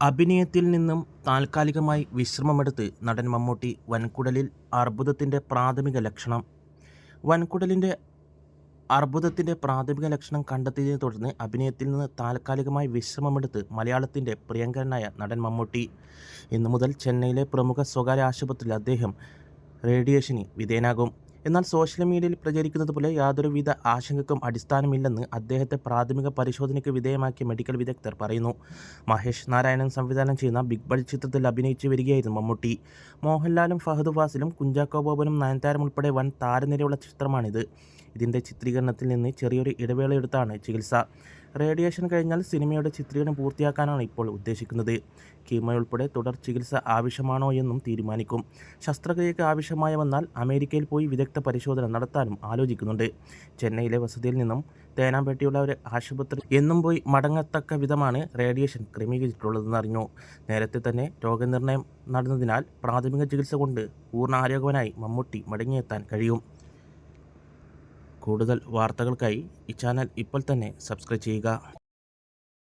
അഭിനയത്തിൽ നിന്നും താൽക്കാലികമായി വിശ്രമമെടുത്ത് നടൻ മമ്മൂട്ടി വൻകുടലിൽ അർബുദത്തിന്റെ പ്രാഥമിക ലക്ഷണം വൻകുടലിന്റെ അർബുദത്തിന്റെ പ്രാഥമിക ലക്ഷണം കണ്ടെത്തിയതിനെ തുടർന്ന് അഭിനയത്തിൽ നിന്ന് താൽക്കാലികമായി വിശ്രമമെടുത്ത് മലയാളത്തിന്റെ പ്രിയങ്കരനായ നടൻ മമ്മൂട്ടി. ഇന്നു മുതൽ ചെന്നൈയിലെ പ്രമുഖ സ്വകാര്യ ആശുപത്രിയിൽ അദ്ദേഹം റേഡിയേഷന് വിധേയനാകും. എന്നാൽ സോഷ്യൽ മീഡിയയിൽ പ്രചരിക്കുന്നത് പോലെ യാതൊരുവിധ ആശങ്കക്കും അടിസ്ഥാനമില്ലെന്ന് അദ്ദേഹത്തെ പ്രാഥമിക പരിശോധനയ്ക്ക് വിധേയമാക്കിയ മെഡിക്കൽ വിദഗ്ധർ പറയുന്നു. മഹേഷ് നാരായണൻ സംവിധാനം ചെയ്യുന്ന ബിഗ് ബഡ് ചിത്രത്തിൽ അഭിനയിച്ചു വരികയായിരുന്നു മമ്മൂട്ടി. മോഹൻലാലും ഫഹദ് ഫാസിലും കുഞ്ചാക്കോ ബോബനും നയൻതാരം ഉൾപ്പെടെ വൻ താരനിരയുള്ള ചിത്രമാണിത്. ഇതിന്റെ ചിത്രീകരണത്തിൽ നിന്ന് ചെറിയൊരു ഇടവേളയെടുത്താണ് ചികിത്സ. റേഡിയേഷൻ കഴിഞ്ഞാൽ സിനിമയുടെ ചിത്രീകരണം പൂർത്തിയാക്കാനാണ് ഇപ്പോൾ ഉദ്ദേശിക്കുന്നത്. കീമോ ഉൾപ്പെടെ തുടർ ചികിത്സ ആവശ്യമാണോ എന്നും തീരുമാനിക്കും. ശസ്ത്രക്രിയയ്ക്ക് ആവശ്യമായ വന്നാൽ അമേരിക്കയിൽ പോയി വിദഗ്ധ പരിശോധന നടത്താനും ആലോചിക്കുന്നുണ്ട്. ചെന്നൈയിലെ വസതിയിൽ നിന്നും തേനാമ്പേട്ടിയുള്ള ഒരു ആശുപത്രി എന്നും പോയി മടങ്ങത്തക്ക വിധമാണ് റേഡിയേഷൻ ക്രമീകരിച്ചിട്ടുള്ളതെന്ന് അറിഞ്ഞു. നേരത്തെ തന്നെ രോഗനിർണയം നടന്നതിനാൽ പ്രാഥമിക ചികിത്സ കൊണ്ട് പൂർണ ആരോഗ്യവനായി മമ്മൂട്ടി മടങ്ങിയെത്താൻ കഴിയും. കൂടുതൽ വാർത്തകൾക്കായി ഈ ചാനൽ ഇപ്പോൾ തന്നെ സബ്സ്ക്രൈബ് ചെയ്യുക.